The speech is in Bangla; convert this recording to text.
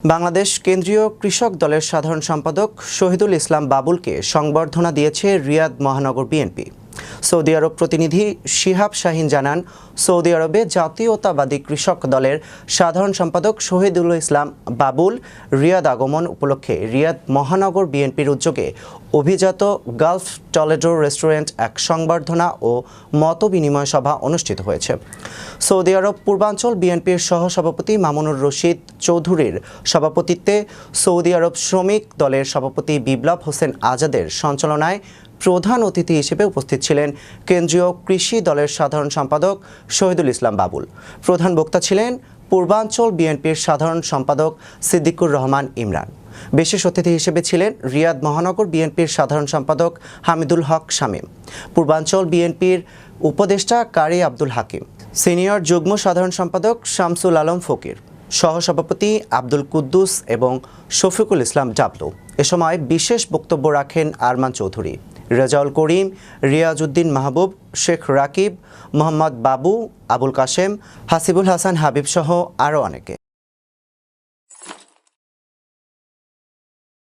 বাংলাদেশ কেন্দ্রীয় কৃষক দলের সাধারণ সম্পাদক শহীদুল ইসলাম বাবুলকে সংবর্ধনা দিয়েছে রিয়াদ মহানগর বিএনপি। সৌদি আরব প্রতিনিধি শিহাব শাহিন জানান, সৌদি আরবে জাতীয়তাবাদী কৃষক দলের সাধারণ সম্পাদক শহীদুল ইসলাম বাবুল রিয়াদ আগমন উপলক্ষে রিয়াদ মহানগর বিএনপির উদ্যোগে অভিজাত গালফ টলেডো রেস্টুরেন্ট এক সংবর্ধনা ও মত বিনিময় সভা অনুষ্ঠিত হয়েছে। সৌদি আরব পূর্বাঞ্চল বিএনপির সহসভাপতি মামুনুর রশিদ চৌধুরীর সভাপতিত্বে সৌদি আরব শ্রমিক দলের সভাপতি বিপ্লব হোসেন আজাদের সঞ্চালনায় প্রধান অতিথি হিসেবে উপস্থিত ছিলেন কেন্দ্রীয় কৃষি দলের সাধারণ সম্পাদক শহীদুল ইসলাম বাবুল। প্রধান বক্তা ছিলেন পূর্বাঞ্চল বিএনপির সাধারণ সম্পাদক সিদ্দিকুর রহমান ইমরান। বিশেষ অতিথি হিসেবে ছিলেন রিয়াদ মহানগর বিএনপির সাধারণ সম্পাদক হামিদুল হক শামীম। পূর্বাঞ্চল বিএনপির উপদেষ্টা কারি আব্দুল হাকিম। সিনিয়র যুগ্ম সাধারণ সম্পাদক শামসুল আলম ফকির। সহসভাপতি আব্দুল কুদ্দুস এবং শফিকুল ইসলাম ডাবলু এ সময় বিশেষ বক্তব্য রাখেন আরমান চৌধুরী। রেজাউল করিম, রিয়াজউদ্দিন মাহবুব, শেখ রাকিব, মোহাম্মদ বাবু, আবুল কাশেম, হাসিবুল হাসান হাবিব সহ আরও অনেকে।